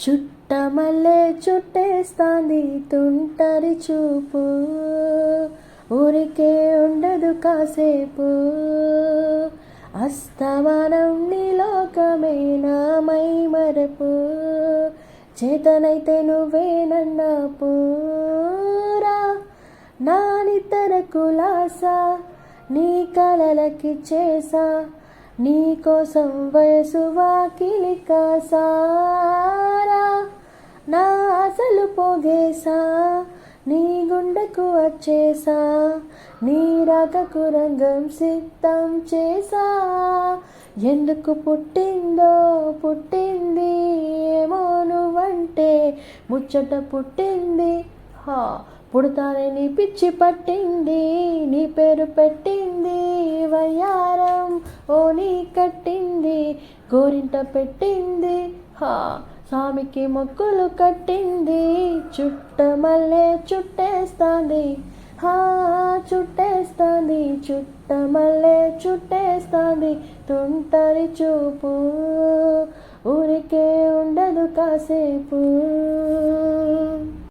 చుట్టమల్లే చుట్టేస్తాంది తుంటరి చూపు. ఊరికే ఉండదు కాసేపు. అస్తమానం నీలోకమే నామై మరపు. చేతనైతే నువ్వేనన్న పూరా. నా నితర కులాసా నీ కలలకి చేసా. నీ కోసం వయసు వాకిలి కాసా. నా అసలు పోగేసా నీ గుండెకు వచ్చేసా నీ రాకకు రంగం సిద్ధం చేసా. ఎందుకు పుట్టిందో పుట్టింది ఏమో నువ్వంటే ముచ్చట పుట్టింది. హా పుడతానే నీ పిచ్చి పట్టింది నీ పేరు పెట్టింది కట్టింది గోరింట పెట్టింది. హా స్వామికి మొక్కులు కట్టింది. చుట్టమల్లే చుట్టేస్తాంది. హా చుట్టేస్తాంది. చుట్టమల్లే చుట్టేస్తాంది. తుంటరి చూపు ఊరికే ఉండదు కాసేపు.